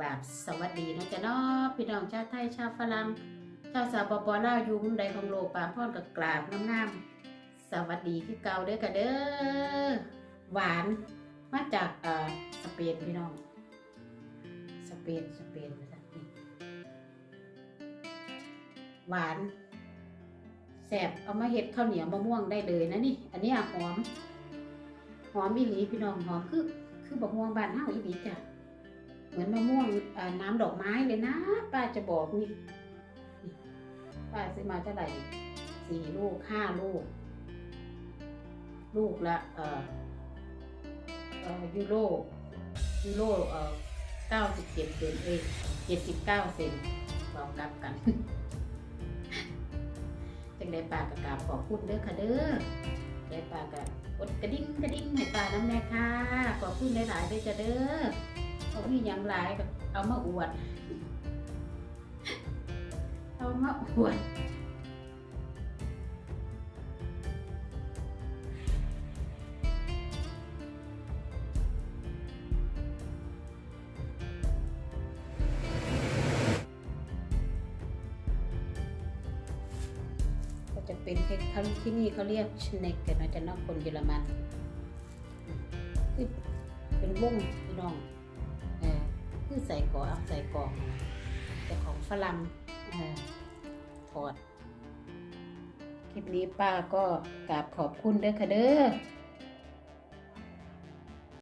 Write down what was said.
กราบสวัสดีนะจ๊ะเนาะพี่น้องชาวไทยชาวฝรั่งชาวสาวปปลาวอยู่มุมใดของโลกปากพ่อนกับกราบงามๆสวัสดีที่เก่าเด้อค่ะเด้อหวานมาจากเอ่อสเปนพี่น้องสเปนสเปนนะนี่หวานแสบเอามาเห็ดข้าวเหนียวมะม่วงได้เลยนะนี่ อันนี้หอม หอมอีหลีพี่น้องหอมคือ คือบักม่วงบานเฮาอีหลีจ้ะ เหมือนมะม่วงน้ำดอกไม้เลยนะ ป้าจะบอกนี่ ป้าซื้อมาเท่าไหร่สี่ลูกห้าลูก ลูกละเออเออยูโรยูโรเออเก้าสิบเจ็ดเซนเองเจ็ดสิบเก้าเซนเรากลับกันจังได้ปากกระกาบขอบคุณเด้อค่ะเด้อได้ปากกระกดกระดิ่งกระดิ่งให้ปาน้ำแม่ค่ะขอบคุณหลายๆเด้อจ้ะเด้อ เขามีหยังหลายก็เอามาอวด เอามาอวดจะเป็นเคล้ายๆที่นี่เขาเรียกชเนกกันนะจะนอกคนเยอรมันคือเป็นวงพี่น้อง คือใส่กอกเอาใส่กองแต่ของฝรั่งถออทอด คลิปนี้ป้าก็กราบขอบคุณเด้อค่ะเด้อ